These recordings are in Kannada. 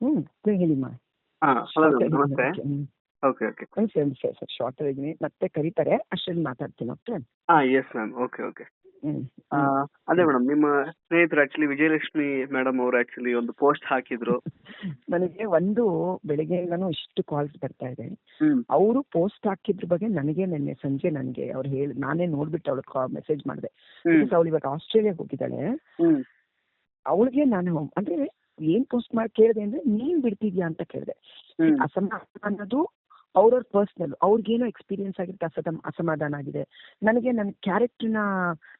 ಹ್ಮ್ ಹೇಳಿಮ್ಮ ನಮಸ್ತೆ. Okay okay. ಒಂದ್ ಸರಿ ಶಾರ್ಟ್ ಆಗಿದ್ದೀನಿ. ಮತ್ತೆ ಕರೀತಾರೆ ಅಷ್ಟರಲ್ಲಿ ಮಾತಾಡ್ತೀನಿ ಓಕೆ ಹಾ ಎಸ್ ಮ್ಯಾಮ್ ಓಕೆ ಓಕೆ ಅದೇ ಮೇಡಮ್ ನಿಮ್ಮ ಸ್ನೇಹಿತರು ಆಕ್ಚುಲಿ ವಿಜಯಲಕ್ಷ್ಮಿ ಮೇಡಮ್ ಅವರು ಆಕ್ಚುಲಿ ಒಂದು ಪೋಸ್ಟ್ ಹಾಕಿದ್ರು. ನನಗೆ ಒಂದು ಬೆಳಿಗ್ಗೆಯಿಂದನೂ ಇಷ್ಟು ಕಾಲ್ಸ್ ಬರ್ತಾ ಇದೆ. ಅವರು ಪೋಸ್ಟ್ ಹಾಕಿದ್ರ ಬಗ್ಗೆ ನನಗೆ ನಿನ್ನೆ ಸಂಜೆ ನನಗೆ ಅವ್ರು ಹೇಳಿ ನಾನೇ ನೋಡ್ಬಿಟ್ಟು ಅವಳು ಮೆಸೇಜ್ ಮಾಡಿದೆ. ಅವಳು ಇವಾಗ ಆಸ್ಟ್ರೇಲಿಯಾಗೆ ಹೋಗಿದ್ದಾಳೆ. ಅವಳಿಗೆ ನಾನು ಅಂದ್ರೆ ಏನ್ ಪೋಸ್ಟ್ ಮಾಡಿ ಕೇಳಿದೆ ಅಂದ್ರೆ ನೀನ್ ಬಿಡ್ತಿದ್ಯಾ ಅಂತ ಕೇಳಿದೆ. ಅಸಮಾಧಾನ ಅನ್ನೋದು ಅವ್ರವ್ರ ಪರ್ಸನಲ್ ಅವ್ರಿಗೇನೋ ಎಕ್ಸ್ಪೀರಿಯನ್ಸ್ ಆಗಿರುತ್ತೆ ಅಸದ ಅಸಮಾಧಾನ ಆಗಿದೆ. ನನಗೆ ನನ್ನ ಕ್ಯಾರೆಕ್ಟರ್ನ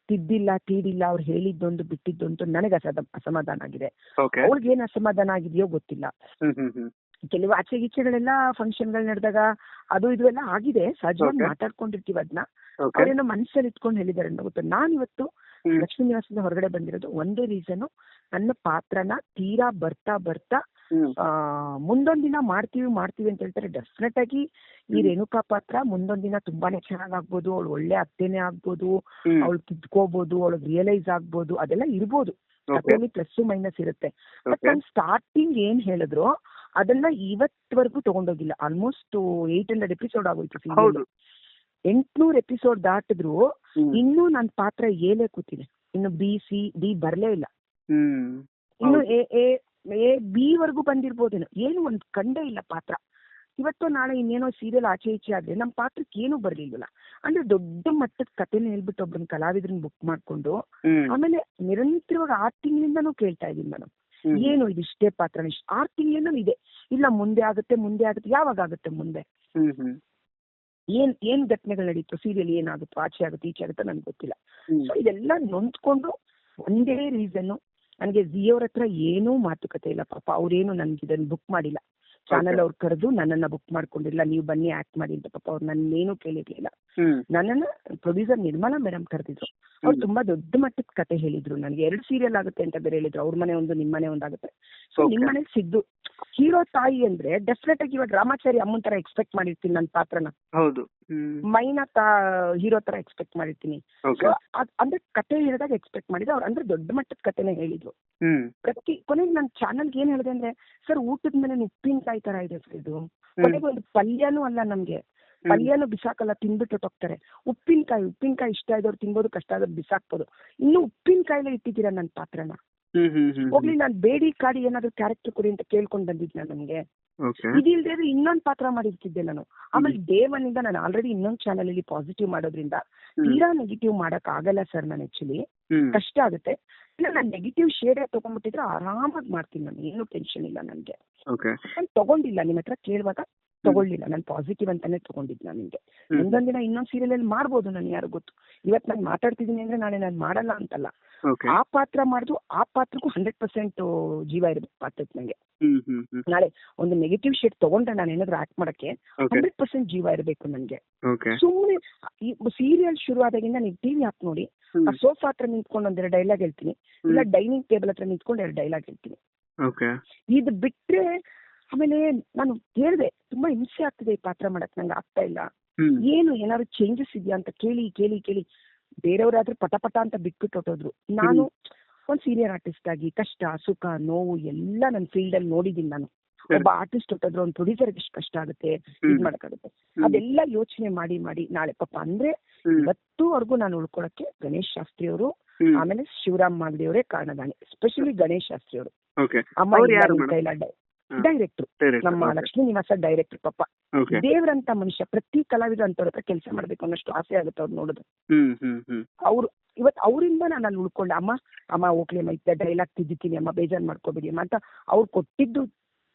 ತಿದ್ದಿಲ್ಲ ತೀಡಿಲ್ಲ ಅವ್ರು ಹೇಳಿದ್ದೊಂದು ಬಿಟ್ಟಿದ್ದೊಂದು ನನಗೆ ಅಸದ ಅಸಮಾಧಾನ ಆಗಿದೆ. ಓಕೆ ಅವ್ರಿಗೆ ಏನ್ ಅಸಮಾಧಾನ ಆಗಿದೆಯೋ ಗೊತ್ತಿಲ್ಲ. ಕೆಲವು ಆಚೆ ಗೀಚೆಗಳೆಲ್ಲ ಫಂಕ್ಷನ್ಗಳು ನಡೆದಾಗ ಅದು ಇದು ಎಲ್ಲ ಆಗಿದೆ. ಸಹಜವಾಗಿ. ಮಾತಾಡ್ಕೊಂಡಿರ್ತೀವಿ ಅದನ್ನ ಅವ್ರೇನೋ ಮನಸ್ಸಲ್ಲಿ ಇಟ್ಕೊಂಡು ಹೇಳಿದಾರೆ ಅಂತ ಗೊತ್ತು. ನಾನು ಇವತ್ತು ಲಕ್ಷ್ಮೀ ನಿವಾಸದಿಂದ ಹೊರಗಡೆ ಬಂದಿರೋದು ಒಂದೇ ರೀಸನ್ ನನ್ನ ಪಾತ್ರನ ತೀರಾ ಬರ್ತಾ ಬರ್ತಾ ಮುಂದೊಂದ್ ದಿನ ಮಾಡ್ತೀವಿ ಮಾಡ್ತೀವಿ ಅಂತ ಹೇಳ್ತಾರೆ. ಡೆಫಿನೆಟ್ ಆಗಿ ಈ ರೇಣುಕಾ ಪಾತ್ರ ಮುಂದೊಂದ್ ದಿನ ತುಂಬಾನೇ ಚೆನ್ನಾಗ್ ಆಗ್ಬೋದು ಅವಳು ಒಳ್ಳೆ ಅತ್ತೆನೇ ಆಗ್ಬೋದು ಅವಳು ತಿದ್ಕೋಬಹುದು ಅವಳು ರಿಯಲೈಸ್ ಆಗ್ಬೋದು ಅದೆಲ್ಲ ಇರ್ಬೋದು. ಅದರಲ್ಲಿ ಪ್ಲಸ್ ಮೈನಸ್ ಇರುತ್ತೆ. ಬಟ್ ನಾನು ಸ್ಟಾರ್ಟಿಂಗ್ ಏನ್ ಹೇಳಿದ್ರು ಅದನ್ನ ಇವತ್ವರೆಗೂ ತಗೊಂಡೋಗಿಲ್ಲ. ಆಲ್ಮೋಸ್ಟ್ ಏಟ್ ಹಂಡ್ರೆಡ್ ಎಪಿಸೋಡ್ ಆಗೋಯ್ತು ಎಂಟ್ನೂರ್ ಎಪಿಸೋಡ್ ದಾಟಿದ್ರು ಇನ್ನು ನನ್ನ ಪಾತ್ರ ಏಲೇ ಕೂತಿದೆ. ಇನ್ನು ಬಿ ಸಿ ಡಿ ಬರ್ಲೇ ಇಲ್ಲ. ಇನ್ನು ಎ ಎ ಬಿ ವರ್ಗೂ ಬಂದಿರ್ಬೋದೇನೋ. ಏನು ಒಂದ್ ಕಂಡೇ ಇಲ್ಲ ಪಾತ್ರ. ಇವತ್ತು ನಾಳೆ ಇನ್ನೇನೋ ಸೀರಿಯಲ್ ಆಚೆ ಈಚೆ ಆದ್ರೆ ನಮ್ಮ ಪಾತ್ರಕ್ಕೆ ಏನು ಬರ್ಲಿಲ್ವಲ್ಲ. ಅಂದ್ರೆ ದೊಡ್ಡ ಮಟ್ಟದ ಕಥೆನ ಹೇಳ್ಬಿಟ್ಟು ಒಬ್ರನ್ನ ಕಲಾವಿದ್ರನ್ನ ಬುಕ್ ಮಾಡ್ಕೊಂಡು ಆಮೇಲೆ ನಿರಂತರವಾಗಿ ಆರ್ ತಿಂಗಳಿಂದನೂ ಕೇಳ್ತಾ ಇದೀನಿ ನಾನು ಏನು ಇದು ಇಷ್ಟೇ ಪಾತ್ರ ಇಷ್ಟ ಆರ್ ತಿಂಗಳಿಂದ ಇದೆ. ಇಲ್ಲ ಮುಂದೆ ಆಗುತ್ತೆ ಮುಂದೆ ಆಗುತ್ತೆ ಯಾವಾಗ ಆಗುತ್ತೆ ಮುಂದೆ? ಏನ್ ಏನ್ ಘಟನೆಗಳು ನಡೀತು? ಸೀರಿಯಲ್ ಏನಾಗುತ್ತೋ ಆಚೆ ಆಗುತ್ತೆ ಈಚೆ ಆಗುತ್ತೆ ನನ್ಗೆ ಗೊತ್ತಿಲ್ಲ. ಸೊ ಇದೆಲ್ಲ ನೊಂದ್ಕೊಂಡು ಒಂದೇ ರೀಸನ್ ನನಗೆ ಜಿಯೋರ್ ಹತ್ರ ಏನೂ ಮಾತುಕತೆ ಇಲ್ಲ ಪಾಪ. ಅವ್ರೇನು ನನ್ಗೆ ಇದನ್ನ ಬುಕ್ ಮಾಡಿಲ್ಲ. ಚಾನಲ್ ಅವ್ರು ಕರೆದು ನನ್ನನ್ನ ಬುಕ್ ಮಾಡ್ಕೊಂಡಿಲ್ಲ ನೀವು ಬನ್ನಿ ಆಕ್ಟ್ ಮಾಡಿ ಅಂತ ಪಾಪ ಅವ್ರು ನನ್ನೇನು ಕೇಳಿರ್ಲಿಲ್ಲ. ನನ್ನನ್ನ ಪ್ರೊಡ್ಯೂಸರ್ ನಿರ್ಮಲಾ ಮೇಡಮ್ ಕರೆದಿದ್ರು. ಅವ್ರು ತುಂಬಾ ದೊಡ್ಡ ಮಟ್ಟದ ಕತೆ ಹೇಳಿದ್ರು. ನನಗೆ ಎರಡು ಸೀರಿಯಲ್ ಆಗುತ್ತೆ ಅಂತ ಬೇರೆ ಹೇಳಿದ್ರು. ಅವ್ರ ಮನೆ ಒಂದು ನಿಮ್ಮನೆ ಮನೆ ಒಂದು ಆಗುತ್ತೆ ಸೊ ನಿಮ್ಮನೆ ಮನೆ ಸಿದ್ದು. ಹೀರೋ ತಾಯಿ ಅಂದ್ರೆ ಡೆಫಿನೆಟ್ ಆಗಿ ಇವಾಗ ರಾಮಾಚಾರಿ ಅಮ್ಮನ್ ತರ ಎಕ್ಸ್ಪೆಕ್ಟ್ ಮಾಡಿರ್ತೀನಿ ನನ್ನ ಪಾತ್ರನ. ಹೌದು. ಮೈನ ಹೀರೋ ತರ ಎಕ್ಸ್ಪೆಕ್ಟ್ ಮಾಡಿರ್ತೀನಿ. ಅಂದ್ರೆ ಕತೆ ಹೇಳಿದಾಗ ಎಕ್ಸ್ಪೆಕ್ಟ್ ಮಾಡಿದ್ರೆ ಅವ್ರು ಅಂದ್ರೆ ದೊಡ್ಡ ಮಟ್ಟದ ಕತೆನೆ ಹೇಳಿದ್ರು. ಪ್ರತಿ ಕೊನೆಗೆ ನನ್ನ ಚಾನಲ್ಗೆ ಏನ್ ಹೇಳಿದೆ ಅಂದ್ರೆ ಸರ್ ಊಟದ ಮೇಲೆ ಉಪ್ಪಿನಕಾಯಿ ತರ ಇದೆ ಸರ್ ಇದು. ಕೊನೆಗೆ ಒಂದು ಪಲ್ಯನೂ ಅಲ್ಲ ನಮ್ಗೆ. ಪಲ್ಯನೂ ಬಿಸಾಕಲ್ಲ ತಿನ್ಬಿಟ್ಟು ಹೋಗ್ತಾರೆ ಉಪ್ಪಿನಕಾಯಿ ಉಪ್ಪಿನಕಾಯಿ ಇಷ್ಟ ಇದ್ದವ್ರು ತಿನ್ಬೋದು ಕಷ್ಟ ಆದ್ರೆ ಬಿಸಾಕ್ಬೋದು. ಇನ್ನು ಉಪ್ಪಿನಕಾಯಿಲೆ ಇಟ್ಟಿದ್ದೀರಾ ನನ್ನ ಪಾತ್ರನ? ಹೋಗ್ಲಿ ನಾನು ಬೇಡಿ ಕಾಡಿ ಏನಾದ್ರು ಕ್ಯಾರೆಕ್ಟರ್ ಕೊಡಿ ಅಂತ ಕೇಳ್ಕೊಂಡ್ ಬಂದಿದ್ನ ನನ್ಗೆ. ಇದಿಲ್ದೇ ಇನ್ನೊಂದ್ ಪಾತ್ರ ಮಾಡಿರ್ತಿದ್ದೆ ನಾನು. ಆಮೇಲೆ ಡೇ ಒನ್ ಇಂದ ನಾನು ಆಲ್ರೆಡಿ ಇನ್ನೊಂದ್ ಚಾನಲ್ ಅಲ್ಲಿ ಪಾಸಿಟಿವ್ ಮಾಡೋದ್ರಿಂದ ತೀರಾ ನೆಗೆಟಿವ್ ಮಾಡಕ್ ಆಗಲ್ಲ ಸರ್ ನಾನು ಆಕ್ಚುಲಿ ಕಷ್ಟ ಆಗುತ್ತೆ. ಇಲ್ಲ ನಾನು ನೆಗೆಟಿವ್ ಶೇಡ್ ತಗೊಂಡ್ಬಿಟ್ಟಿದ್ರೆ ಆರಾಮಾಗಿ ಮಾಡ್ತೀನಿ ನಾನು. ಏನು ಟೆನ್ಷನ್ ಇಲ್ಲ ನನ್ಗೆ. ನಾನು ತಗೊಂಡಿಲ್ಲ ನಿಮ್ ಹತ್ರ ಕೇಳುವಾಗ. ತಗೊಳ್ಳಿಲ್ಲ. ನಾನು ಪಾಸಿಟಿವ್ ಅಂತಾನೆ ತಗೊಂಡಿದ್ದು ನಾನು ನಿಮಗೆ ಮುಂದೊಂದು ದಿನ ಇನ್ನೊಂದ್ ಸೀರಿಯಲ್ ಅಲ್ಲಿ ಮಾಡ್ಬೋದು ನಾನು ಯಾರು ಗೊತ್ತು. ಇವತ್ತು ನಾನು ಮಾತಾಡ್ತಿದ್ದೀನಿ ಅಂದ್ರೆ ನಾಳೆ ನಾನು ಮಾಡಲ್ಲ ಅಂತಲ್ಲ. ಆ ಪಾತ್ರ ಮಾಡಿದ್ರು ಆ ಪಾತ್ರಕ್ಕೂ ಹಂಡ್ರೆಡ್ ಪರ್ಸೆಂಟ್ ಜೀವ ಇರ್ಬೇಕು ಪಾತ್ರಕ್ಕೆ ನಂಗೆ. ನಾಳೆ ಒಂದು ನೆಗೆಟಿವ್ ಶೇಡ್ ತಗೊಂಡ್ರೆ ನಾನು ಏನಾದ್ರು ಆಕ್ಟ್ ಮಾಡಕ್ಕೆ ಹಂಡ್ರೆಡ್ ಪರ್ಸೆಂಟ್ ಜೀವ ಇರಬೇಕು ನನ್ಗೆ ಸುಮ್ಮನೆ ಸೀರಿಯಲ್ ಶುರು ಆದಾಗಿಂದ ನೀವು ಟಿವಿ ಹಾಕ್ ನೋಡಿ. ಆ ಸೋಫಾ ಹತ್ರ ನಿಂತ್ಕೊಂಡು ಒಂದೆರಡು ಡೈಲಾಗ್ ಹೇಳ್ತೀನಿ. ಇಲ್ಲ ಡೈನಿಂಗ್ ಟೇಬಲ್ ಹತ್ರ ನಿಂತ್ಕೊಂಡು ಎರಡು ಡೈಲಾಗ್ ಹೇಳ್ತೀನಿ. ಇದು ಬಿಟ್ರೆ ಆಮೇಲೆ ನಾನು ಹೇಳಿದೆ ತುಂಬಾ ಹಿಂಸೆ ಆಗ್ತಿದೆ ಈ ಪಾತ್ರ ಮಾಡಕ್ ನಂಗೆ ಆಗ್ತಾ ಇಲ್ಲ. ಏನು ಏನಾದ್ರು ಚೇಂಜಸ್ ಇದೆಯಾ ಅಂತ ಕೇಳಿ ಕೇಳಿ ಕೇಳಿ. ಬೇರೆಯವರಾದ್ರೂ ಪಟ ಪಟ ಅಂತ ಬಿಟ್ಬಿಟ್ಟು ಹೊಟ್ಟೋದ್ರು ನಾನು ಒಂದ್ ಸೀನಿಯರ್ ಆರ್ಟಿಸ್ಟ್ ಆಗಿ ಕಷ್ಟ ಸುಖ ನೋವು ಎಲ್ಲ ನನ್ನ ಫೀಲ್ಡ್ ಅಲ್ಲಿ ನೋಡಿದೀನಿ ನಾನು. ಒಬ್ಬ ಆರ್ಟಿಸ್ಟ್ ಹೊಟ್ಟೋದ್ರು ಒಂದ್ ಪ್ರೊಡ್ಯೂಸರ್ ಎಷ್ಟು ಕಷ್ಟ ಆಗುತ್ತೆ ಇದ್. ಮಾಡಕ್ಕಾಗುತ್ತೆ. ಅದೆಲ್ಲ ಯೋಚನೆ ಮಾಡಿ ಮಾಡಿ ನಾಳೆ ಪಾಪ ಅಂದ್ರೆ ಇವತ್ತು ಇವತ್ತುವರೆಗೂ ನಾನು ಉಳ್ಕೊಳಕ್ಕೆ ಗಣೇಶ್ ಶಾಸ್ತ್ರಿ ಅವರು ಆಮೇಲೆ ಶಿವರಾಮ್ ಮಾಗಡಿ ಅವರೇ ಕಾರಣದಾನೆ ಎಸ್ಪೆಷಲಿ ಗಣೇಶ್ ಶಾಸ್ತ್ರಿ ಅವರು. ಅಮ್ಮ ಅವ್ರು ಡೈರೆಕ್ಟ್ರು ನಮ್ಮ ಲಕ್ಷ್ಮೀ ನಿವಾಸ ಡೈರೆಕ್ಟರ್ ಪಪ್ಪ ದೇವ್ರಂತ ಮನುಷ್ಯ ಪ್ರತಿ ಕಲಾವಿದ ಅಂತವ್ರ ಹತ್ರ ಕೆಲಸ ಮಾಡ್ಬೇಕು ಅನ್ನೋಷ್ಟು ಆಸೆ ಆಗುತ್ತೆ ಅವ್ರು ನೋಡುದು. ಅವ್ರು ಇವತ್ತು ಅವರಿಂದ ನಾನು ಅಲ್ಲಿ ಉಳ್ಕೊಂಡೆ. ಅಮ್ಮ ಅಮ್ಮ ಹೋಗ್ಲಿ ಅಮ್ಮ ಇದ್ದ ಡೈಲಾಗ್ ತಿದ್ದಿದ್ದೀನಿ. ಅಮ್ಮ ಬೇಜಾರ್ ಮಾಡ್ಕೋಬೇಡಿ ಅಮ್ಮ ಅಂತ ಅವ್ರು ಕೊಟ್ಟಿದ್ದು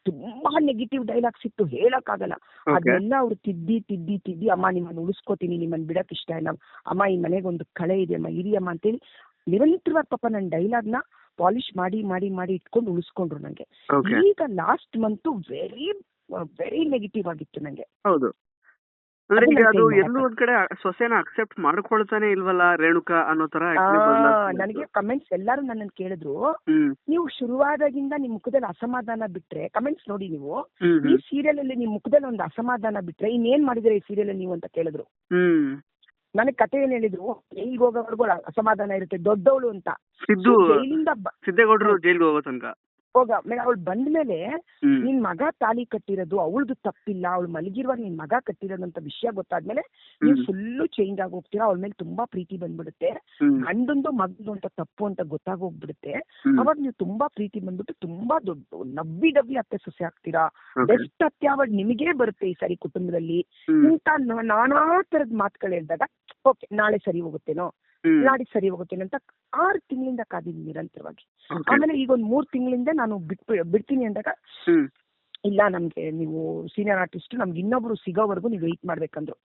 ತುಂಬಾ ನೆಗೆಟಿವ್ ಡೈಲಾಗ್ಸ್ ಇತ್ತು ಹೇಳಕ್ ಆಗಲ್ಲ ಅದೆಲ್ಲ ಅವ್ರು ತಿದ್ದಿ ತಿದ್ದಿ ತಿದ್ದಿ ಅಮ್ಮ ನಿಮ್ಮನ್ನ ಉಳಿಸ್ಕೋತೀನಿ ನಿಮ್ಮನ್ನ ಬಿಡಕ್ ಇಷ್ಟ ಇಲ್ಲ. ಅಮ್ಮ ಈ ಮನೆಗೆ ಒಂದು ಕಳೆ ಇದೆ ಅಮ್ಮ ಇರಿ ಅಮ್ಮ ಅಂತೇಳಿ ನಿರಂತರವಾಗಿ ಪಾಪ ನನ್ನ ಡೈಲಾಗ್ನ ಪಾಲಿಶ್ ಮಾಡಿ ಮಾಡಿ ಮಾಡಿ ಇಟ್ಕೊಂಡು ಉಳಿಸ್ಕೊಂಡ್ರು ನಂಗೆ. ಈಗ last month very very negative ಆಗಿತ್ತು ನಂಗೆ. ಹೌದು. ಅದು ಎಲ್ಲೂ ಒಂದ್ ಕಡೆ ಸೊಸೆನ ಅಕ್ಸೆಪ್ಟ್ ಮಾಡ್ಕೊಳ್ತಾನೆ ಇಲ್ವಲ್ಲ ರೇಣುಕಾ ಅನ್ನೋ ತರ ನನಗೆ ಕಮೆಂಟ್ಸ್ ಎಲ್ಲಾರು ನನ್ನನ್ನು ಕೇಳಿದ್ರು. ನೀವು ಶುರುವಾದಾಗಿಂದ ನಿಮ್ ಮುಖದಲ್ಲಿ ಅಸಮಾಧಾನ ಬಿಟ್ರೆ ಕಮೆಂಟ್ಸ್ ನೋಡಿ ನೀವು ಈ ಸೀರಿಯಲ್ ಅಲ್ಲಿ ನಿಮ್ ಮುಖದಲ್ಲಿ ಒಂದು ಅಸಮಾಧಾನ ಬಿಟ್ರೆ ಇನ್ನೇನ್ ಮಾಡಿದ್ರೆ ಈ ಸೀರಿಯಲ್ ನೀವು ಅಂತ ಕೇಳಿದ್ರು. ಹ್ಮ್. ನನಗೆ ಕತೆ ಏನ್ ಹೇಳಿದ್ರು ಜೈಲ್ಗೆ ಹೋಗೋವರೆಗೂ ಅಸಮಾಧಾನ ಇರುತ್ತೆ ದೊಡ್ಡವಳು ಅಂತ. ಸಿದ್ದು ಜೈಲಿಂದ ಸಿದ್ದೇಗೌಡರು ಜೈಲ್ಗೆ ಹೋಗೋ ತನಕ. ಹೋಗ ಅವಳು ಬಂದ್ಮೇಲೆ ಮೇಲೆ ನಿನ್ ಮಗ ತಾಲಿ ಕಟ್ಟಿರೋದು ಅವಳದು ತಪ್ಪಿಲ್ಲ ಅವಳು ಮಲಗಿರುವಾಗ ನಿನ್ ಮಗ ಕಟ್ಟಿರೋದು ಅಂತ ವಿಷಯ ಗೊತ್ತಾದ್ಮೇಲೆ ನೀವು ಫುಲ್ಲು ಚೇಂಜ್ ಆಗಿ ಹೋಗ್ತೀರಾ ಅವಳ ಮೇಲೆ ತುಂಬಾ ಪ್ರೀತಿ ಬಂದ್ಬಿಡುತ್ತೆ. ಗಂಡೊಂದು ಮಗದು ಅಂತ ತಪ್ಪು ಅಂತ ಗೊತ್ತಾಗೋಗ್ಬಿಡುತ್ತೆ. ಅವಾಗ ನೀವು ತುಂಬಾ ಪ್ರೀತಿ ಬಂದ್ಬಿಟ್ಟು ತುಂಬಾ ದೊಡ್ಡ ನಬ್ಬಿ ಡಬ್ಬಿ ಅತ್ತೆ ಸೊಸೆ ಆಗ್ತೀರಾ. ಬೆಸ್ಟ್ ಅತ್ತೆ ಅವಾಗ ನಿಮಗೇ ಬರುತ್ತೆ ಈ ಸರಿ ಕುಟುಂಬದಲ್ಲಿ. ಇಂತ ನಾನಾ ತರದ ಮಾತುಗಳು ಹೇಳಿದಾಗ ಓಕೆ ನಾಳೆ ಸರಿ ಹೋಗುತ್ತೇನೋ? ನಾಡಿ ನಾಳೆ ಸರಿ ಹೋಗುತ್ತೇನೋ ಅಂತ ಆರು ತಿಂಗಳಿಂದ ಕಾದಿದ್ದೀನಿ ನಿರಂತರವಾಗಿ. ಆಮೇಲೆ ಈಗ ಒಂದ್ ಮೂರ್ ತಿಂಗಳಿಂದ ನಾನು ಬಿಟ್ ಬಿಡ್ತೀನಿ ಅಂದಾಗ ಇಲ್ಲ ನಮ್ಗೆ ನೀವು ಸೀನಿಯರ್ ಆರ್ಟಿಸ್ಟ್ ನಮ್ಗೆ ಇನ್ನೊಬ್ರು ಸಿಗೋವರೆಗೂ ನೀವು ವೆಯ್ಟ್ ಮಾಡ್ಬೇಕಂದ್ರು.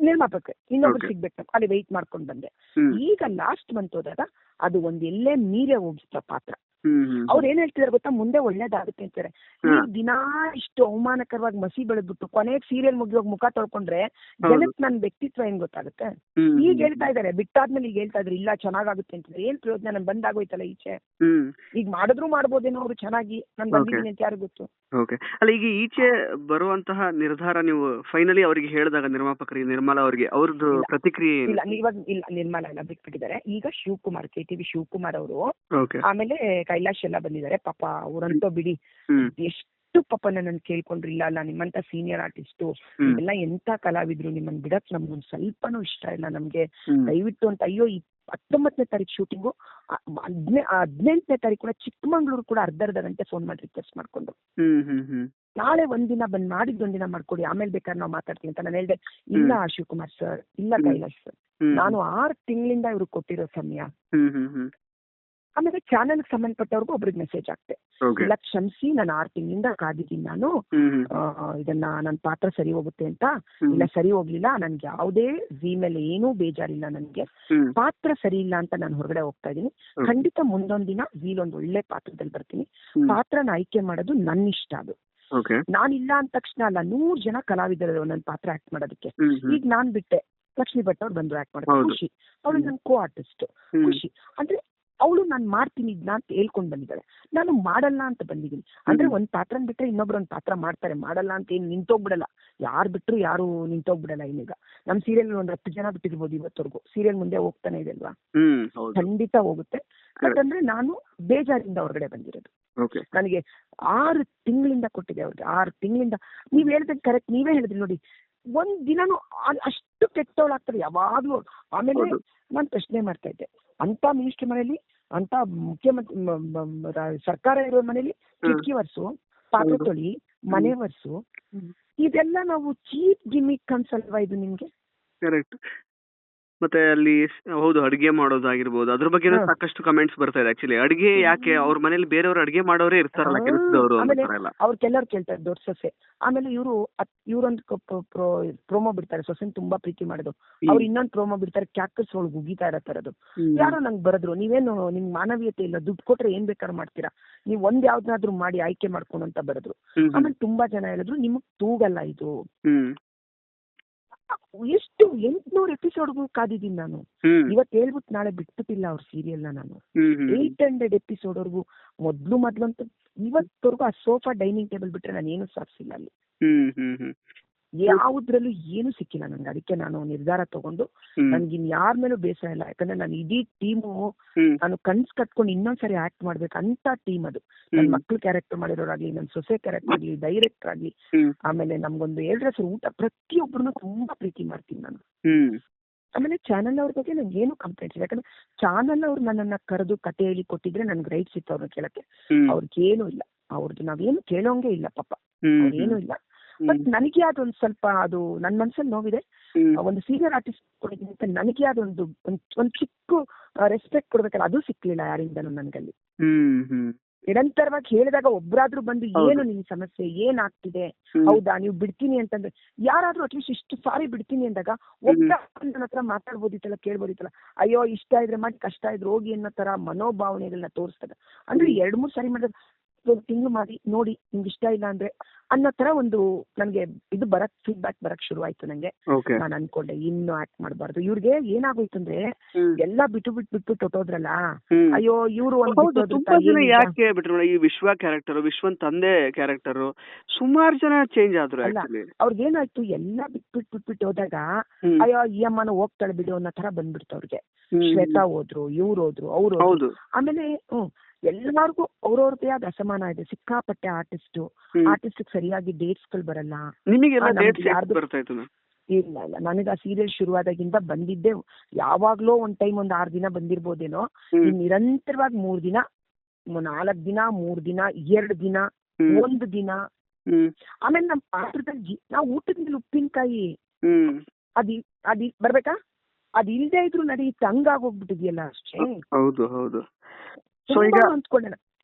ನಿರ್ಮಾಪಕ ಇನ್ನೊಬ್ರು. ಸಿಗ್ಬೇಕು ಅಲ್ಲಿ ವೆಯ್ಟ್ ಮಾಡ್ಕೊಂಡ್ ಬಂದೆ. ಈಗ ಲಾಸ್ಟ್ ಮಂತ್ ಹೋದಾಗ ಅದು ಒಂದ್ ಎಲ್ಲೇ ಮೀರೆ ಹೋಗಿತ್ತ ಪಾತ್ರ. ಅವ್ರು ಏನ್ ಹೇಳ್ತಿದಾರೆ ಗೊತ್ತಾ? ಮುಂದೆ ಒಳ್ಳೇದಾಗುತ್ತೆ ಅಂತಾರೆ. ನೀವು ದಿನಾ ಇಷ್ಟು ಅವಮಾನಕರವಾಗಿ ಮಸಿ ಬೆಳೆದ್ಬಿಟ್ಟು ಕೊನೆಗೆ ಸೀರಿಯಲ್ ಮುಗಿಯೋಗಿ ಮುಖ ತೊಳ್ಕೊಂಡ್ರೆ. ಜನಕ್ಕೆ ನನ್ ವ್ಯಕ್ತಿತ್ವ ಏನ್ ಗೊತ್ತಾಗುತ್ತೆ? ಈಗ ಹೇಳ್ತಾ ಇದಾರೆ ಬಿಟ್ಟಾದ್ಮೇಲೆ ಈಗ ಹೇಳ್ತಾ ಇದ್ರೆ ಇಲ್ಲ ಚೆನ್ನಾಗಾಗುತ್ತೆ ಅಂತಂದ್ರೆ. ಏನ್ ಪ್ರಯೋಜನ? ನನ್ ಬಂದಾಗೋಯ್ತಲ್ಲ ಈಚೆ. ಈಗ ಮಾಡಿದ್ರು ಮಾಡ್ಬೋದೇನೋ ಅವ್ರು ಚೆನ್ನಾಗಿ. ನಾನ್. ಬಂದಿದ್ದೀನಿ ಅಂತ ಯಾರು ಗೊತ್ತು? ಓಕೆ ಅಲ್ಲ ಈಗ ಈಚೆ ಬರುವಂತಹ ನಿರ್ಧಾರ ನೀವು ಫೈನಲಿ ಅವರಿಗೆ ಹೇಳಿದಾಗ ನಿರ್ಮಾಪಕರಿಗೆ ನಿರ್ಮಲಾ ಅವರಿಗೆ ಅವ್ರದ್ದು ಪ್ರತಿಕ್ರಿಯೆ ಏನು? ಇಲ್ಲ ಇವಾಗ ಇಲ್ಲ ನಿರ್ಮಲ ಎಲ್ಲ ಬಿಟ್ಬಿಟ್ಟಿದ್ದಾರೆ. ಈಗ Shivakumar K T V Shivakumar ಅವರು ಓಕೆ ಆಮೇಲೆ ಕೈಲಾಶ್ ಎಲ್ಲ ಬಂದಿದ್ದಾರೆ. ಪಾಪ ಅವರಂತೂ ಬಿಡಿ. ಹ್ಮ್. ಎಷ್ಟು ಪಾಪ ನನ್ನ ಕೇಳ್ಕೊಂಡ್ರು. ಇಲ್ಲ ಅಲ್ಲ ನಿಮ್ಮಂತ ಸೀನಿಯರ್ ಆರ್ಟಿಸ್ಟ್ ಹ್ಮ್. ಎಲ್ಲ ಎಂತ ಕಲಾವಿದ್ರು ನಿಮ್ಮನ್ನ ಬಿಡಕ್ ನಮ್ಗೊಂದ್ ಸ್ವಲ್ಪನೂ ಇಷ್ಟ ಇಲ್ಲ ನಮ್ಗೆ. ಹ್ಮ್. ದಯವಿಟ್ಟು ಅಂತ ಅಯ್ಯೋ ಈ ಹತ್ತೊಂಬತ್ತನೇ ತಾರೀಕು ಶೂಟಿಂಗು ಹದಿನೆ ಹದಿನೆಂಟನೇ ತಾರೀಕು ಕೂಡ ಚಿಕ್ಕಮಂಗ್ಳೂರು ಕೂಡ ಅರ್ಧ ಅರ್ಧ ಗಂಟೆ ಫೋನ್ ಮಾಡಿ ರಿಕ್ವೆಸ್ಟ್ ಮಾಡ್ಕೊಂಡು. ನಾಳೆ ಒಂದಿನ ಬಂದ್ ಮಾಡಿದ್ ಒಂದಿನ ಮಾಡ್ಕೊಡಿ ಆಮೇಲೆ ಬೇಕಾದ್ರೆ ನಾವು ಮಾತಾಡ್ತೀನಿ ಅಂತ ನಾನು ಹೇಳ್ದೆ. ಇಲ್ಲ ಶಿವಕುಮಾರ್ ಸರ್ ಇಲ್ಲ. ಕೈಲಾಶ್ ಸರ್ ನಾನು ಆರು ತಿಂಗಳಿಂದ ಇವ್ರಿಗೆ ಕೊಟ್ಟಿರೋ ಸಮಯ. ಆಮೇಲೆ ಚಾನೆಲ್ ಸಂಬಂಧಪಟ್ಟವ್ರಿಗೂ ಒಬ್ರಿಗೆ ಮೆಸೇಜ್ ಆಗ್ತೆ ಇಲ್ಲ ಕ್ಷಮಿಸಿ ನಾನು ಆರ್ ತಿಂಗಳಿಂದ ಕಾದಿದ್ದೀನಿ ನಾನು. ಇದನ್ನ ನನ್ನ ಪಾತ್ರ ಸರಿ ಹೋಗುತ್ತೆ ಅಂತ. ಇಲ್ಲ ಸರಿ ಹೋಗ್ಲಿಲ್ಲ ನನ್ಗೆ ಯಾವುದೇ ಜೀ ಮೇಲೆ ಏನೂ ಬೇಜಾರಿಲ್ಲ ನನ್ಗೆ. ಪಾತ್ರ ಸರಿ ಇಲ್ಲ ಅಂತ ನಾನು ಹೊರಗಡೆ ಹೋಗ್ತಾ ಇದ್ದೀನಿ. ಖಂಡಿತ ಮುಂದೊಂದ್ ದಿನ ವೀಲ್ ಒಂದು ಒಳ್ಳೆ ಪಾತ್ರದಲ್ಲಿ ಬರ್ತೀನಿ. ಪಾತ್ರನ ಆಯ್ಕೆ ಮಾಡೋದು ನನ್ನ ಇಷ್ಟ ಅದು. ನಾನಿಲ್ಲ ಅಂದ ತಕ್ಷಣ ಅಲ್ಲ ನೂರ್ ಜನ ಕಲಾವಿದರು ನನ್ನ ಪಾತ್ರ ಆಕ್ಟ್ ಮಾಡೋದಕ್ಕೆ. ಈಗ ನಾನ್ ಬಿಟ್ಟೆ. ಲಕ್ಷ್ಮಿ ಭಟ್ ಅವ್ರು ಬಂದ್ರು ಆಕ್ಟ್ ಮಾಡೋದು ಖುಷಿ. ಅವ್ರು. ನನ್ ಕೋ ಆರ್ಟಿಸ್ಟ್ ಖುಷಿ. ಅಂದ್ರೆ ಅವಳು ನಾನು ಮಾಡ್ತೀನಿ ಇದ್ನ ಅಂತ ಹೇಳ್ಕೊಂಡ್ ಬಂದಿದ್ದಾಳೆ. ನಾನು ಮಾಡಲ್ಲ ಅಂತ ಬಂದಿದ್ದೀನಿ. ಅಂದ್ರೆ. ಒಂದ್ ಪಾತ್ರನ್ ಬಿಟ್ರೆ ಇನ್ನೊಬ್ರು ಒಂದ್ ಪಾತ್ರ ಮಾಡ್ತಾರೆ. ಮಾಡಲ್ಲ ಅಂತ ಏನ್ ನಿಂತೋಗ್ಬಿಡಲ್ಲ. ಯಾರ್ ಬಿಟ್ರು ಯಾರು ನಿಂತೋಗ್ಬಿಡಲ್ಲ ಇನ್ನೀಗ. ನಮ್ ಸೀರಿಯಲ್ ಒಂದ್ ಹತ್ತು ಜನ ಬಿಟ್ಟಿರ್ಬೋದು ಇವತ್ತವರೆಗೂ. ಸೀರಿಯಲ್ ಮುಂದೆ ಹೋಗ್ತಾನೆ ಇದೆ ಅಲ್ವಾ? ಖಂಡಿತ ಹೋಗುತ್ತೆ. ಯಾಕಂದ್ರೆ ನಾನು ಬೇಜಾರಿಂದ ಹೊರಗಡೆ ಬಂದಿರೋದು. ನನಗೆ ಆರು ತಿಂಗಳಿಂದ ಕೊಟ್ಟಿದೆ ಅವ್ರಿಗೆ. ಆರು ತಿಂಗಳಿಂದ. ನೀವ್ ಹೇಳಿದ್ರೆ ಕರೆಕ್ಟ್ ನೀವೇ ಹೇಳಿದ್ರಿ ನೋಡಿ. ಒಂದ್ ದಿನಾನು ಅಷ್ಟು ಕೆಟ್ಟವಳಾಗ್ತಾರೆ ಯಾವಾಗ್ಲೂ ಆಮೇಲೆ ನಾನು ಪ್ರಶ್ನೆ ಮಾಡ್ತಾ ಇದ್ದೆ. ಅಂತ ಮಿನಿಸ್ಟರ್ ಮನೇಲಿ ಅಂತ ಮುಖ್ಯಮಂತ್ರಿ ಸರ್ಕಾರ ಇರೋ ಮನೇಲಿ ಕಿಟಕಿ ವರ್ಸು ಪಾತ್ರೆ ತೊಳಿ ಮನೆ ವರ್ಸು ಇದೆಲ್ಲ ನಾವು ಚೀಪ್ ಗಿಮಿಕ್ ಅನ್ಸಲ್ವಾ ಇದು ನಿಮ್ಗೆ? ಕರೆಕ್ಟ್ ಮತ್ತೆ ಅಲ್ಲಿ ಹೌದು ಅಡಿಗೆ ಮಾಡೋದಾಗಿರ್ಬೋದು. ಅದ್ರ ಬಗ್ಗೆ. ಸಾಕಷ್ಟು ಕಮೆಂಟ್ಸ್ ಬರ್ತಾ ಇದೆ ಆಕ್ಚುಲಿ ಅಡಿಗೆ ಯಾಕೆ? ಅವ್ರ ಮನೇಲಿ ಬೇರೆಯವ್ರು ಅಡಿಗೆ ಮಾಡೋರೇ ಇರ್ತಾರಲ್ಲ ಕೆಲಸದವರು ಅವ್ರು ಕೆಲವ್ರು ಕೇಳ್ತಾರೆ ದೊಡ್ಡ ಸೊಸೆ. ಆಮೇಲೆ ಇವರು ಇವರೊಂದು ಪ್ರೋಮೋ ಬಿಡ್ತಾರೆ. ಸೊಸೆನ್ ತುಂಬಾ ಪ್ರೀತಿ ಮಾಡೋದು. ಅವ್ರು ಇನ್ನೊಂದು ಪ್ರೋಮೋ ಬಿಡ್ತಾರೆ. ಕ್ಯಾಕಸ್ ಒಳಗೆ ಉಗಿತಾ ಇರೋ ತರದು ಯಾರೋ ನಂಗೆ ಬರದ್ರು ನೀವೇನು ನಿಮ್ ಮಾನವೀಯತೆ ಇಲ್ಲ ದುಡ್ಡು ಕೊಟ್ರೆ ಏನ್ ಬೇಕಾದ್ರೂ ಮಾಡ್ತೀರಾ? ನೀವ್ ಒಂದ್ ಯಾವ್ದಾದ್ರು ಮಾಡಿ ಆಯ್ಕೆ ಮಾಡ್ಕೊಂಡು ಅಂತ ಬರದ್ರು ಆಮೇಲೆ ತುಂಬಾ ಜನ ಹೇಳಿದ್ರು ನಿಮಗ್ ತೂಗಲ್ಲ ಇದು. ಎಷ್ಟು ಎಂಟ್ನೂರ್ ಎಪಿಸೋಡ್ಗೂ ಕಾದಿದ್ದೀನಿ ನಾನು. ಇವತ್ ಹೇಳ್ಬಿಟ್ಟು ನಾಳೆ ಬಿಟ್ಬಿಟ್ಟಿಲ್ಲ ಅವ್ರ ಸೀರಿಯಲ್ನ ನಾನು. ಏಟ್ ಹಂಡ್ರೆಡ್ ಎಪಿಸೋಡ್ ಅವ್ರಿಗೂ ಮೊದ್ಲು ಮೊದ್ಲು ಅಂತ ಇವತ್ತವರೆಗೂ ಆ ಸೋಫಾ ಡೈನಿಂಗ್ ಟೇಬಲ್ ಬಿಟ್ರೆ ನಾನು ಏನು ಸಾಧಿಸಿಲ್ಲ ಅಲ್ಲಿ. ಯಾವುದ್ರಲ್ಲೂ ಏನು ಸಿಕ್ಕಿಲ್ಲ ನನ್ಗೆ ಅದಕ್ಕೆ ನಾನು ನಿರ್ಧಾರ ತಗೊಂಡು ನನ್ಗೆ ಇನ್ ಯಾರ ಮೇಲೂ ಬೇಸರ ಇಲ್ಲ. ಯಾಕಂದ್ರೆ ನಾನು ಇಡೀ ಟೀಮು ನಾನು ಕನ್ಸ್ ಕಟ್ಕೊಂಡು ಇನ್ನೊಂದ್ಸರಿ ಆಕ್ಟ್ ಮಾಡ್ಬೇಕು ಅಂತ ಟೀಮ್ ಅದು. ನನ್ನ ಮಕ್ಳು ಕ್ಯಾರೆಕ್ಟರ್ ಮಾಡಿರೋರಾಗ್ಲಿ ನನ್ನ ಸೊಸೆ ಕ್ಯಾರೆಕ್ಟರ್ ಆಗ್ಲಿ ಡೈರೆಕ್ಟರ್ ಆಗ್ಲಿ ಆಮೇಲೆ ನಮ್ಗೊಂದು ಸರ್ ಊಟ ಪ್ರತಿಯೊಬ್ಬರನ್ನು ತುಂಬಾ ಪ್ರೀತಿ ಮಾಡ್ತೀನಿ ನಾನು. ಆಮೇಲೆ ಚಾನಲ್ ಅವ್ರ ಬಗ್ಗೆ ನಂಗೆ ಏನು ಕಂಪ್ಲೇಂಟ್ಸ್ ಇಲ್ಲ. ಯಾಕಂದ್ರೆ ಚಾನಲ್ ಅವ್ರು ನನ್ನನ್ನ ಕರೆದು ಕತೆ ಹೇಳಿ ಕೊಟ್ಟಿದ್ರೆ ನನ್ಗೆ ರೈಟ್ಸ್ ಇತ್ತು ಅವ್ರನ್ನ ಕೇಳಕ್ಕೆ ಅವ್ರಿಗೆ ಅವ್ರಿಗೇನು ಇಲ್ಲ. ಅವ್ರದ್ದು ನಾವೇನು ಕೇಳೋಂಗೆ ಇಲ್ಲ ಪಾಪ. ಏನು ಅವ್ರೇನು ಇಲ್ಲ. ಬಟ್ ನನಗೆ ಅದೊಂದು ಸ್ವಲ್ಪ ಅದು ನನ್ನ ಮನ್ಸಲ್ಲಿ ನೋವಿದೆ. ಒಂದು ಸೀನಿಯರ್ ಆರ್ಟಿಸ್ಟ್ ನನಗೆ ಅದೊಂದು ಒಂದ್ ಚಿಕ್ಕ ರೆಸ್ಪೆಕ್ಟ್ ಕೊಡ್ಬೇಕಲ್ಲ ಅದು ಸಿಕ್ಲಿಲ್ಲ ಯಾರಿಂದನೂ ನನ್ಗಲ್ಲಿ. ನಿರಂತರವಾಗಿ ಹೇಳಿದಾಗ ಒಬ್ರಾದ್ರೂ ಬಂದು ಏನು ನಿಮ್ ಸಮಸ್ಯೆ? ಏನಾಗ್ತಿದೆ. ಹೌದಾ ನೀವು ಬಿಡ್ತೀನಿ ಅಂತಂದ್ರೆ ಯಾರಾದ್ರೂ ಅಟ್ಲೀಸ್ಟ್ ಇಷ್ಟು ಸಾರಿ ಬಿಡ್ತೀನಿ ಅಂದಾಗ ಒಬ್ಬ ನನ್ನ ಹತ್ರ ಮಾತಾಡ್ಬೋದಿತ್ತಲ್ಲ ಕೇಳ್ಬೋದಿತ್ತಲ್ಲ ಅಯ್ಯೋ ಇಷ್ಟ ಇದ್ರೆ ಮಾಡಿ ಕಷ್ಟ ಇದ್ರೆ ಹೋಗಿ ಅನ್ನೋ ತರ ಮನೋಭಾವನೆಗಳನ್ನ ತೋರಿಸ್ತದ. ಅಂದ್ರೆ ಎರಡ್ ಮೂರ್ ಸಾರಿ ಮಾಡಿದ್ರೆ ಒಂದು ತಿಂಗಳು ಮಾಡಿ ನೋಡಿ ನಿಮ್ಗೆ ಇಷ್ಟ ಇಲ್ಲ ಅಂದ್ರೆ ಅನ್ನೋ ತರ ಒಂದು ನನಗೆ ಇದು ಬರಕ್ ಫೀಡ್ಬ್ಯಾಕ್ ಬರಕ್ ಶುರು ಆಯ್ತು ನಂಗೆ. ನಾನು ಅನ್ಕೊಂಡೆ ಇನ್ನು ಆಕ್ಟ್ ಮಾಡಬಾರ್ದು. ಇವ್ರಿಗೆ ಏನಾಗೋಯ್ತು ಅಂದ್ರೆ ಎಲ್ಲ ಬಿಟ್ಟು ಬಿಟ್ಟು ಬಿಟ್ಟು ಹೊಟ್ಟೋದ್ರಲ್ಲ ಅಯ್ಯೋ ಇವ್ರು ತುಂಬಾ ಜನ ಯಾಕೆ ಬಿಟ್ರು ಈ ವಿಶ್ವ ಕ್ಯಾರೆಕ್ಟರ್ ವಿಶ್ವನ್ ತಂದೆ ಕ್ಯಾರೆಕ್ಟರ್ ಸುಮಾರು ಜನ ಚೇಂಜ್ ಆದ್ರು ಅವ್ರಿಗೆ ಏನಾಯ್ತು ಎಲ್ಲಾ ಬಿಟ್ ಬಿಟ್ ಬಿಟ್ ಬಿಟ್ಟು ಹೋದಾಗ ಅಯ್ಯೋ ಈ ಅಮ್ಮನ ಹೋಗ್ತಾಳೆ ಬಿಡು ಅನ್ನೋ ತರ ಬಂದ್ಬಿಡ್ತು ಅವ್ರಿಗೆ. ಶ್ವೇತಾ ಹೋದ್ರು ಇವ್ರು ಹೋದ್ರು ಅವ್ರು ಆಮೇಲೆ ಹ್ಮ್ ಎಲ್ಲಾರ್ಗು ಅವ್ರವ್ರದೇ ಆದ ಅಸಮಾನ ಇದೆ. ಸಿಕ್ಕಾಪಟ್ಟೆ ಆರ್ಟಿಸ್ಟ್. ಆರ್ಟಿಸ್ಟ್ ಸರಿಯಾಗಿ ಡೇಟ್ಸ್ಗಳು ಬರಲ್ಲ. ಇಲ್ಲ ಇಲ್ಲ. ನನಗೆ ಆ ಸೀರಿಯಲ್ ಶುರುವಾದಾಗಿಂದ ಬಂದಿದ್ದೆ ಯಾವಾಗ್ಲೋ ಒಂದ್ ಟೈಮ್ ಒಂದ್ ಆರ್ ದಿನ ಬಂದಿರ್ಬೋದೇನೋ ನಿರಂತರವಾಗಿ ಮೂರ್ ದಿನ ನಾಲ್ಕ್ ದಿನ ಮೂರ್ ದಿನ ಎರಡ್ ದಿನ ಒಂದ್ ದಿನ. ಆಮೇಲೆ ನಮ್ ಪಾತ್ರದಲ್ಲಿ ನಾವು ಊಟದ ಮೇಲೆ ಉಪ್ಪಿನಕಾಯಿ ಅದ್ ಅದಿ ಬರ್ಬೇಕಾ? ಅದ್ ಇಲ್ದೇ ಇದ್ರು ನಡೆಯುತ್ತೆ ಹಂಗಾಗೋಗ್ಬಿಟ್ಟಿದ್ಯಲ್ಲ ಅಷ್ಟೇ. ಹೌದು ಹೌದು. ಸೊ ಈಗ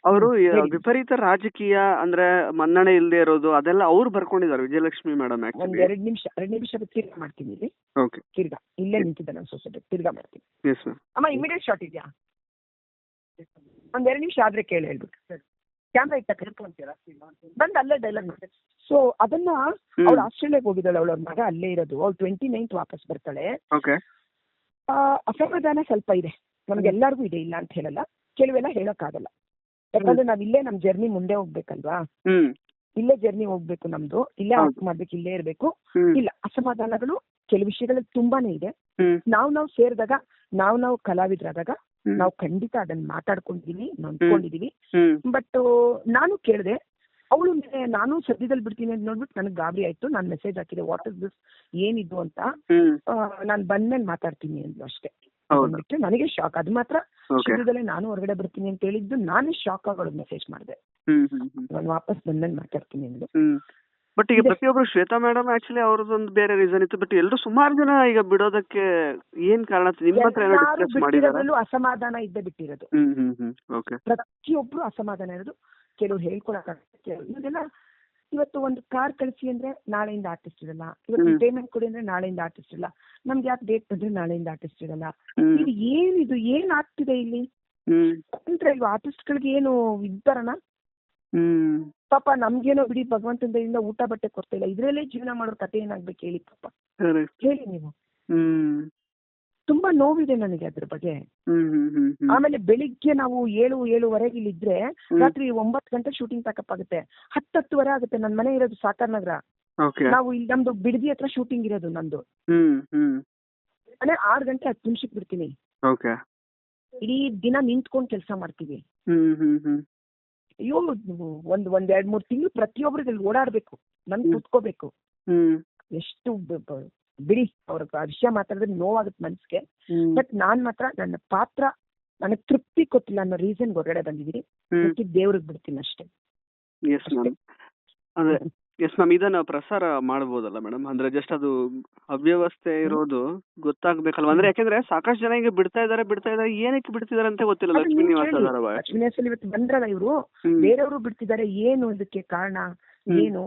ಅವರು ವಿಪರೀತ ರಾಜಕೀಯ ಅಂದ್ರೆ ಮನ್ನಣೆ ಇಲ್ಲದೆ ಇರೋದು ಅದೆಲ್ಲ ಅವ್ರು ಬರ್ಕೊಂಡಿದ್ದಾರೆ ವಿಜಯಲಕ್ಷ್ಮಿ ಮೇಡಮ್ ಆಕ್ಚುಲಿ ಎರಡ್ ನಿಮಿಷ ಎರಡ್ ನಿಮಿಷ ತಿರ್ಗಾ ಮಾಡ್ತೀನಿ ಓಕೆ ತಿರ್ಗಾ ಇಲ್ಲೇ ನಿಂತಿದ್ದೆ ನಾನು ಸೊಸೈಟಿ ತಿರ್ಗಾ ಮಾಡ್ತೀನಿ. ಎಸ್ ಮ್ಯಾಮ್ ಅಮ್ಮ ಇಮಿಡಿಯೇಟ್ ಶಾಟ್ ಇದೆಯಾ? ಒಂದ್ ಎರಡ್ ನಿಮಿಷ ಆದ್ರೆ ಕೇಳಿ ಹೇಳ್ಬಿಟ್ಟು. ಕ್ಯಾಮ್ರಾ ಇಟ್ಟ ಕರ್ಕೊಂತೀರಾ ಬಂದ್ ಅಲ್ಲೇ ಡೈಲಾಗ್ ಸೊ ಅದನ್ನ ಅವಳು ಆಸ್ಟ್ರೇಲಿಯಾಗ ಹೋಗಿದ್ದಾಳೆ ಅವಳ ಮಗ ಅಲ್ಲೇ ಇರೋದು. ಅವ್ಳು ಟ್ವೆಂಟಿ ನೈನ್ತ್ ವಾಪಸ್ ಬರ್ತಾಳೆ. ಓಕೆ ಆ, ಅಸಮಾಧಾನ ಸ್ವಲ್ಪ ಇದೆ. ನಮ್ಗೆಲ್ಲರಿಗೂ ಇದೆ ಇಲ್ಲ ಅಂತ ಹೇಳಲ್ಲ. ಕೆಲವೆಲ್ಲ ಹೇಳಕ್ಕಾಗಲ್ಲ. ಯಾಕಂದ್ರೆ ನಾವ್ ಇಲ್ಲೇ ನಮ್ ಜರ್ನಿ ಮುಂದೆ ಹೋಗ್ಬೇಕಲ್ವಾ? ಇಲ್ಲೇ ಜರ್ನಿ ಹೋಗ್ಬೇಕು ನಮ್ದು. ಇಲ್ಲೇ. ಆಕ್ಟ್ ಮಾಡ್ಬೇಕು ಇಲ್ಲೇ ಇರ್ಬೇಕು. ಇಲ್ಲ ಅಸಮಾಧಾನಗಳು ಕೆಲವು ವಿಷಯಗಳಲ್ಲಿ ತುಂಬಾನೇ ಇದೆ. ನಾವ್ ನಾವ್ ಸೇರಿದಾಗ ನಾವ್ ನಾವು ಕಲಾವಿದರಾದಾಗ. ನಾವು ಖಂಡಿತ ಅದನ್ನ ಮಾತಾಡ್ಕೊಂಡಿದೀವಿ ನೊಂದ್ಕೊಂಡಿದೀವಿ ಬಟ್ ನಾನು ಕೇಳಿದೆ ಅವಳು ನಾನು ಸದ್ಯದಲ್ಲಿ ಬಿಡ್ತೀನಿ ಅಂತ ನೋಡ್ಬಿಟ್ಟು ನನಗೆ ಗಾಬರಿ ಆಯ್ತು. ನಾನು ಮೆಸೇಜ್ ಹಾಕಿದೆ ವಾಟ್ ಇಸ್ ದಿಸ್ ಏನಿದು? ಅಂತ. ನಾನು ಬಂದ್ಮೇಲೆ ಮಾತಾಡ್ತೀನಿ ಅಂದ್ಲು ಅಷ್ಟೇ. ನನಗೆ ಶಾಕ್ ಅದು ಮಾತ್ರ ಶೀಘ್ರದಲ್ಲೇ ನಾನು ಹೊರಗಡೆ ಬರ್ತೀನಿ ಅಂತ ಹೇಳಿದ್ದು ನಾನೇ ಶಾಕ್ ಆಗೋದು ಮೆಸೇಜ್ ಮಾಡಿದೆ. ನಾನು ವಾಪಸ್ ಬಂದ್ಮೇಲೆ ಮಾತಾಡ್ತೀನಿ ಅಂದ್ರೆ ಬಟ್ ಈಗ. ಪ್ರತಿಯೊಬ್ರು ಶ್ವೇತಾ ಮೇಡಮ್ ಆಕ್ಚುಲಿ ಅವ್ರದ್ದೊಂದು ಬೇರೆ ರೀಸನ್ ಇತ್ತು. ಬಟ್ ಎಲ್ಲರೂ ಸುಮಾರು ಜನ ಈಗ ಬಿಡೋದಕ್ಕೆ ಏನ್ ಕಾರಣ ನಿಮ್ಮ ಹತ್ರ ಏನೋ ಡಿಸ್ಕಸ್ ಅಸಮಾಧಾನ ಇದ್ದೇ ಬಿಟ್ಟಿರೋದು. ಪ್ರತಿಯೊಬ್ರು ಅಸಮಾಧಾನ ಇರೋದು. ಕೆಲವ್ರು ಹೇಳ್ಕೊಳಕ್ಕಾಗತ್ತೆ ಇದೆಲ್ಲ ಇವತ್ತು ಒಂದು ಕಾರ್ ಕಳಿಸಿ ಅಂದ್ರೆ ನಾಳೆಯಿಂದ ಆರ್ಟಿಸ್ಟ್ ಇರಲ್ಲ. ಇವತ್ತು. ಪೇಮೆಂಟ್ ಕೊಡಿ ಅಂದ್ರೆ ನಾಳೆಯಿಂದ ಆರ್ಟಿಸ್ಟ್ ಇಲ್ಲ ನಮ್ಗೆ ಯಾಕೆ ಡೇಟ್ ಬಂದ್ರೆ ನಾಳೆಯಿಂದ ಆರ್ಟಿಸ್ಟ್ ಇರಲ್ಲ. ಇದು ಏನಿದು ಏನ್ ಆಗ್ತಿದೆ ಇಲ್ಲಿ? ಅಂದ್ರೆ ಇಲ್ವಾ ಆರ್ಟಿಸ್ಟ್ ಗಳಿಗೆ ಏನು ಇದ್ದಾರನ? ಪಾಪ ನಮ್ಗೇನೋ ಬಿಡಿ ಭಗವಂತನ ದಯೆಯಿಂದ ಊಟ ಬಟ್ಟೆ ಕೊಡ್ತಾ ಇಲ್ಲ. ಇದ್ರಲ್ಲೇ ಜೀವನ ಮಾಡೋ ಕತೆ ಏನಾಗ್ಬೇಕು ಹೇಳಿ ಪಾಪ. ಹೇಳಿ ನೀವು. ತುಂಬಾ ನೋವಿದೆ ನನಗೆ ಅದ್ರ ಬಗ್ಗೆ. ಆಮೇಲೆ ಬೆಳಿಗ್ಗೆ ನಾವು ಏಳು ಏಳುವರೆಗೆ ಇಲ್ಲಿದ್ರೆ ಇದ್ರೆ ರಾತ್ರಿ ಒಂಬತ್ತು ಗಂಟೆ ಶೂಟಿಂಗ್ ಪ್ಯಾಕಪ್ ಆಗುತ್ತೆ. ಹತ್ತು ಹತ್ತುವರೆ ಆಗುತ್ತೆ ನನ್ನ ಮನೆ ಇರೋದು ಸಾಕಾರ್ ನಗರ ನಾವು ಇಲ್ಲಿ ನಮ್ದು ಬಿಡದಿ ಹತ್ರ ಶೂಟಿಂಗ್ ಇರೋದು ನಂದು ಹ್ಮ್ ಹ್ಮ್. ಅಂದ್ರೆ ಆರು ಗಂಟೆ ಹತ್ತು ನಿಮಿಷಕ್ಕೆ ಬಿಡ್ತೀನಿ. ಇಡೀ ದಿನ ನಿಂತ್ಕೊಂಡು ಕೆಲಸ ಮಾಡ್ತೀವಿ. ಅಯ್ಯೋ ಒಂದ್ ಒಂದ್ ಎರಡ್ ಮೂರ್ ತಿಂಗಳು ಪ್ರತಿಯೊಬ್ಬರು ಇಲ್ಲಿ ಓಡಾಡ್ಬೇಕು. ನನ್ ಕುತ್ಕೋಬೇಕು. ಎಷ್ಟು ಬಿಡಿ ಅವ್ರ ಆ ವಿಷಯ ಮಾತಾಡಿದ್ರೆ ನೋವಾಗುತ್ತೆ ಮನ್ಸಿಗೆ ಬಟ್ ನಾನ್ ಮಾತ್ರ ನನ್ನ ಪಾತ್ರ ನನಗೆ ತೃಪ್ತಿ ಕೊಟ್ಟಿಲ್ಲ ಅನ್ನೋ ರೀಸನ್ ಹೊರಗಡೆ ಬಂದಿದ್ದೀನಿ ಮತ್ತೆ ಅದಕ್ಕೆ ದೇವ್ರಿಗೆ ಬಿಡ್ತೀನಿ ಅಷ್ಟೇ. ಎಸ್ ಮ್ಯಾಮ್ ಅದೇ ಎಸ್ ಮ್ಯಾಮ್ ಇದನ್ನ ಪ್ರಸಾರ ಮಾಡಬಹುದಲ್ಲ ಮೇಡಮ್ ಅಂದ್ರೆ ಜಸ್ಟ್ ಅದು ಅವ್ಯವಸ್ಥೆ ಇರೋದು ಗೊತ್ತಾಗ್ಬೇಕಲ್ವಾ? ಅಂದ್ರೆ ಯಾಕಂದ್ರೆ ಸಾಕಷ್ಟು ಜನ ಈಗ ಬಿಡ್ತಾ ಇದಾರೆ ಬಿಡ್ತಾ ಇದಾರೆ ಏನಕ್ಕೆ ಬಿಡ್ತಿದಾರೆ ಅಂತ ಗೊತ್ತಿಲ್ಲ ಲಕ್ಷ್ಮೀ ನೀವು ನಿವಾಸ. ಧಾರಾವಾಹಿ. ಲಕ್ಷ್ಮೀ ಇವತ್ತು ಬಂದ್ರಲ್ಲ ಇವರು. ಬೇರೆಯವರು ಬಿಡ್ತಿದ್ದಾರೆ ಏನು ಇದಕ್ಕೆ ಕಾರಣ? ಏನು.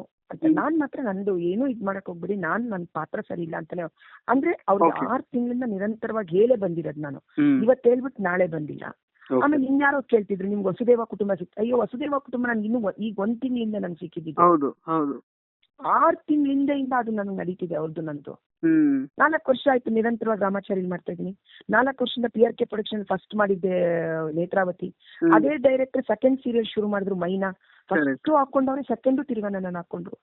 ನಾನ್ ಮಾತ್ರ ನಂದು ಏನು ಇದ್ ಮಾಡಕ್ ಹೋಗ್ಬಿಡಿ ನಾನ್ ನನ್ ಪಾತ್ರ ಸರಿ ಇಲ್ಲ ಅಂತಾನೆ ಅಂದ್ರೆ ಅವ್ರಿಗೆ. ಆರ್ ತಿಂಗಳಿಂದ ನಿರಂತರವಾಗಿ ಹೇಳೇ ಬಂದಿರೋದು ನಾನು. ಇವತ್ತು ಹೇಳ್ಬಿಟ್ಟು ನಾಳೆ ಬಂದಿಲ್ಲ. ಆಮೇಲೆ ಇನ್ಯಾರೋ ಕೇಳ್ತಿದ್ರು ನಿಮ್ಗೆ ವಸುದೇವ ಕುಟುಂಬ ಸಿಕ್ತ ಅಯ್ಯೋ ವಸುದೇವ ಕುಟುಂಬ ನನ್ ಇನ್ನು ಈಗ ಒಂದ್ ತಿಂಗಳಿಂದ ನನ್ಗೆ ಸಿಕ್ಕಿದ್ದು ಆರ್ ತಿಂಗಳಿಂದ ಅದು ನನಗೆ ನಡೀತಿದೆ ಅವ್ರದ್ದು ನಂದು. ನಾಲ್ಕು ವರ್ಷ ಆಯ್ತು ನಿರಂತರವಾಗಿ ರಾಮಾಚಾರ್ಯ ಮಾಡ್ತಾ ಇದೀನಿ ನಾಲ್ಕು ವರ್ಷದಿಂದ P R K production first ಮಾಡಿದ್ದೆ ನೇತ್ರಾವತಿ. ಅದೇ ಡೈರೆಕ್ಟರ್ ಸೆಕೆಂಡ್ ಸೀರಿಯಲ್ ಶುರು ಮಾಡಿದ್ರು ಮೈನಾ. ಫಸ್ಟ್ ಹಾಕೊಂಡವ್ರೆ ಸೆಕೆಂಡ್ ತಿರ್ಗಾ ನನ್ನ ಹಾಕೊಂಡ್ರು.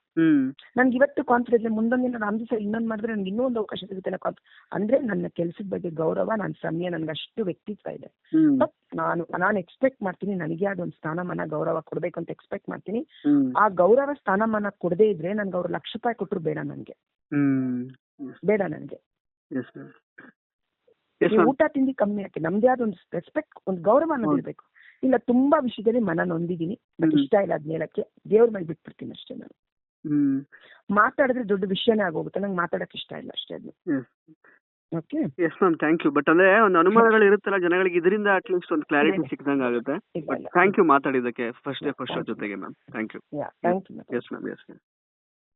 ನನ್ಗೆ ಇವತ್ತು ಕಾನ್ಫಿಡೆನ್ಸ್ ಮುಂದೊಂದು ದಿನ ರಾಮ್ ಸರ್ ಇನ್ನೊಂದು ಮಾಡಿದ್ರೆ ನನ್ಗೆ ಇನ್ನೂ ಒಂದು ಅವಕಾಶ ಸಿಗುತ್ತೆ ಅಂದ್ರೆ ನನ್ನ ಕೆಲಸದ ಬಗ್ಗೆ ಗೌರವ ನನ್ನ ಸಮಯ ನನ್ಗೆ ಅಷ್ಟು ವ್ಯಕ್ತಿತ್ವ ಇದೆ. ಬಟ್ ನಾನು ನಾನು ಎಕ್ಸ್ಪೆಕ್ಟ್ ಮಾಡ್ತೀನಿ ನನಗೆ ಅದೊಂದು ಸ್ಥಾನಮಾನ ಗೌರವ ಕೊಡ್ಬೇಕು ಅಂತ ಎಕ್ಸ್ಪೆಕ್ಟ್ ಮಾಡ್ತೀನಿ. ಆ ಗೌರವ ಸ್ಥಾನಮಾನ ಕೊಡದೇ ಇದ್ರೆ ನನ್ಗೆ ಅವ್ರು ಲಕ್ಷ ರೂಪಾಯಿ ಕೊಟ್ಟರು ಬೇಡ ನನ್ಗೆ ಬೇಡ ನನಗೆ. ಊಟ ತಿಂಡಿ ಕಮ್ಮಿ ಹಾಕಿ ನಮ್ದೇ ಆದ ಒಂದು ರೆಸ್ಪೆಕ್ಟ್ ಒಂದು ಗೌರವ ಅನ್ನೋದು. ಇರ್ಬೇಕು. ಇಲ್ಲ ತುಂಬಾ ವಿಷಯದಲ್ಲಿ ಮನ ನೊಂದಿದ್ದೀನಿ. ಬಟ್ ಇಷ್ಟ ಇಲ್ಲ ಅದ್ನ ಹೇಳಕ್ಕೆ. ದೇವ್ರ ಮೇಲೆ ಬಿಟ್ಬಿಡ್ತೀನಿ ಅಷ್ಟೇ ನಾನು. ಹ್ಮ್. ಮಾತಾಡಿದ್ರೆ ದೊಡ್ಡ ವಿಷಯನೇ ಆಗೋಗುತ್ತೆ. ನಂಗೆ ಮಾತಾಡಕ್ ಇಷ್ಟ ಇಲ್ಲ ಅಷ್ಟೇ ಅದು okay yes ma'am thank you but ಅಂದ್ರೆ ಒಂದು ಅನುಮಾನಗಳು ಇರುತ್ತಲ್ಲ ಜನಗಳಿಗೆ ಇದರಿಂದ ಅಟ್ಲೀಸ್ಟ್ ಒಂದು ಕ್ಲಾರಿಟಿ ಸಿಕ್ಕಿದಂಗೆ ಆಗುತ್ತೆ. ಬಟ್ ಥ್ಯಾಂಕ್ ಯು ಮಾತಾಡಿದ್ದಕ್ಕೆ. ಫಸ್ಟ್ ಡೇ ಫಸ್ಟ್ ಜೊತೆಗೆ ma'am thank ya thank you yes ma'am yes ma'am